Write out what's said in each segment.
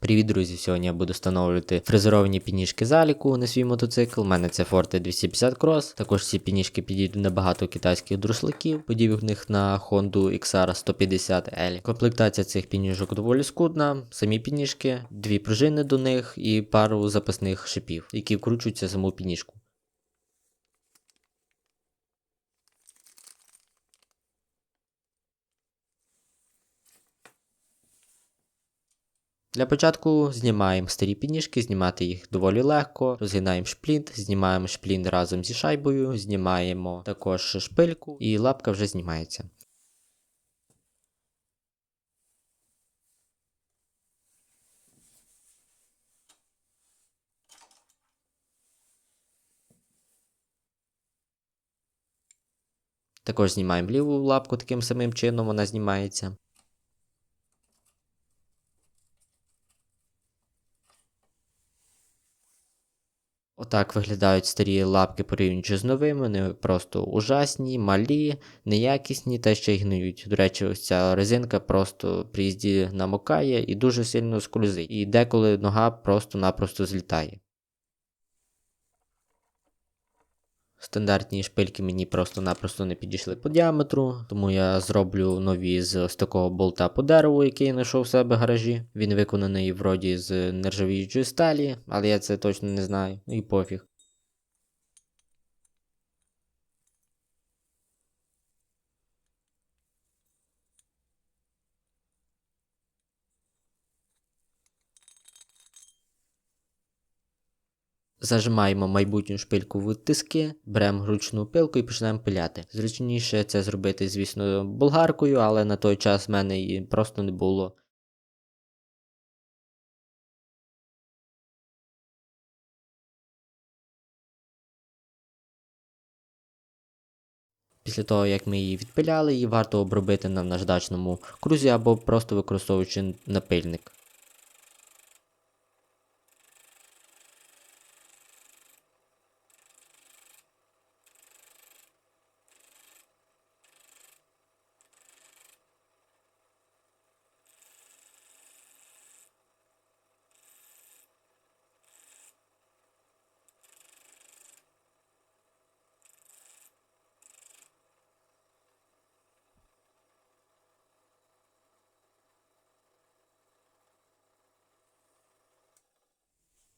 Привіт, друзі! Сьогодні я буду встановлювати фрезеровані пініжки заліку на свій мотоцикл. У мене це Forte 250 Cross. Також ці пініжки підійдуть на багато китайських друшлаків, подібних на Honda XR 150L. Комплектація цих пініжок доволі скудна. Самі пініжки, дві пружини до них і пару запасних шипів, які вкручуються саму пініжку. Для початку знімаємо старі підніжки, знімати їх доволі легко, розгинаємо шплінт, знімаємо шплінт разом зі шайбою, знімаємо також шпильку і лапка вже знімається. Також знімаємо ліву лапку таким самим чином, вона знімається. Отак виглядають старі лапки порівнюючи з новими, вони просто ужасні, малі, неякісні та ще й гниють. До речі, ось ця резинка просто при їзді намокає і дуже сильно скользить. І деколи нога просто-напросто злітає. Стандартні шпильки мені просто-напросто не підійшли по діаметру, тому я зроблю нові з ось такого болта по дереву, який я знайшов в себе в гаражі. Він виконаний вроді з нержавіючої сталі, але я це точно не знаю, ну і пофіг. Зажимаємо майбутню шпильку в тиски, беремо ручну пилку і починаємо пиляти. Зручніше це зробити, звісно, болгаркою, але на той час в мене її просто не було. Після того, як ми її відпиляли, її варто обробити на наждачному крузі або просто використовуючи напильник.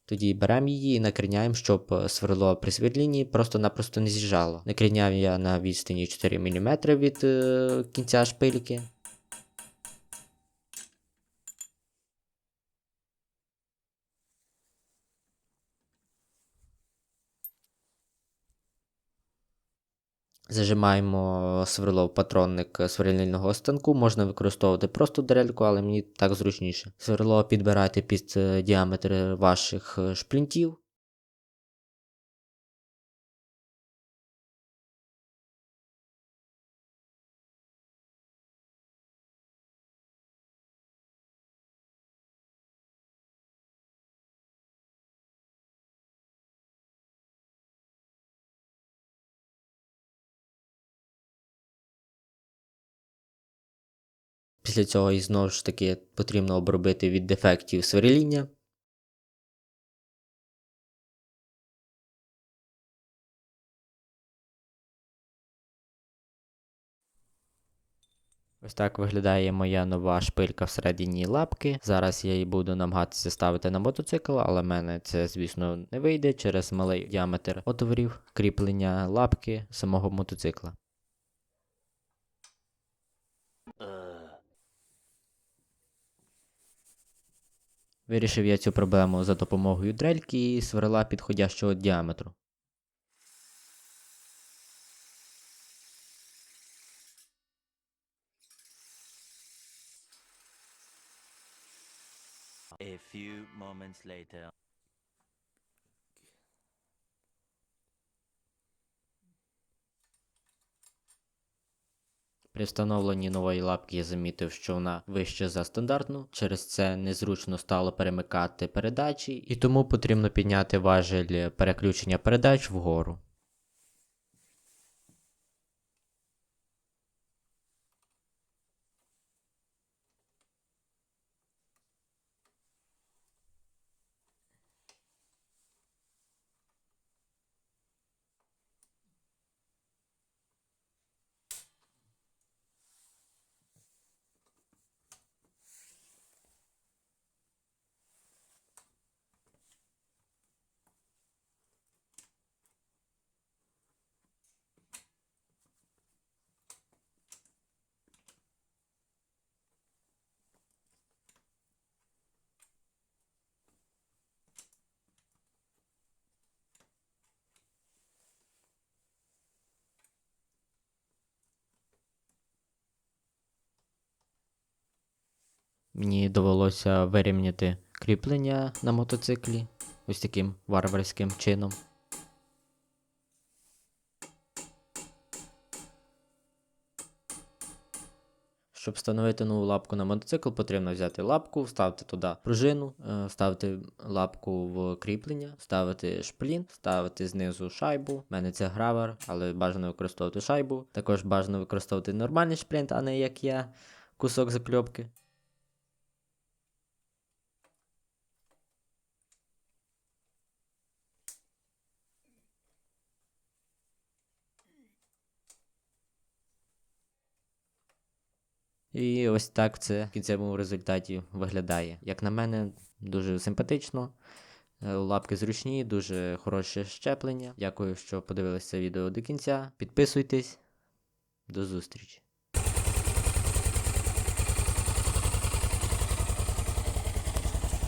Тоді беремо її і накриняємо, щоб е, сверло при сверлінні просто-напросто не з'їжджало. Накриняв я на відстані 4 мм від е, кінця шпильки. Зажимаємо сверло в патронник сверлильного станку, можна використовувати просто дрельку, але мені так зручніше. Сверло підбирайте під е, діаметр ваших е, шплінтів. Після цього і знову ж таки потрібно обробити від дефектів сверління. Ось так виглядає моя нова шпилька всередині лапки. Зараз я її буду намагатися ставити на мотоцикл, але в мене це, звісно, не вийде через малий діаметр отворів кріплення лапки самого мотоцикла. Вирішив я цю проблему за допомогою дрельки і сверла підходящого діаметру. A few moments later. При встановленні нової лапки я замітив, що вона вища за стандартну, через це незручно стало перемикати передачі, і тому потрібно підняти важель переключення передач вгору. Мені довелося вирівняти кріплення на мотоциклі ось таким варварським чином. Щоб встановити нову лапку на мотоцикл, потрібно взяти лапку, вставити туди пружину, е, вставити лапку в кріплення, вставити шплін, вставити знизу шайбу. У мене це гравер, але бажано використовувати шайбу. Також бажано використовувати нормальний шплінт, а не як я, кусок закльопки. І ось так це в кінцевому результаті виглядає. Як на мене, дуже симпатично. Е, Лапки зручні, дуже хороше щеплення. Дякую, що подивилися це відео до кінця. Підписуйтесь. До зустрічі!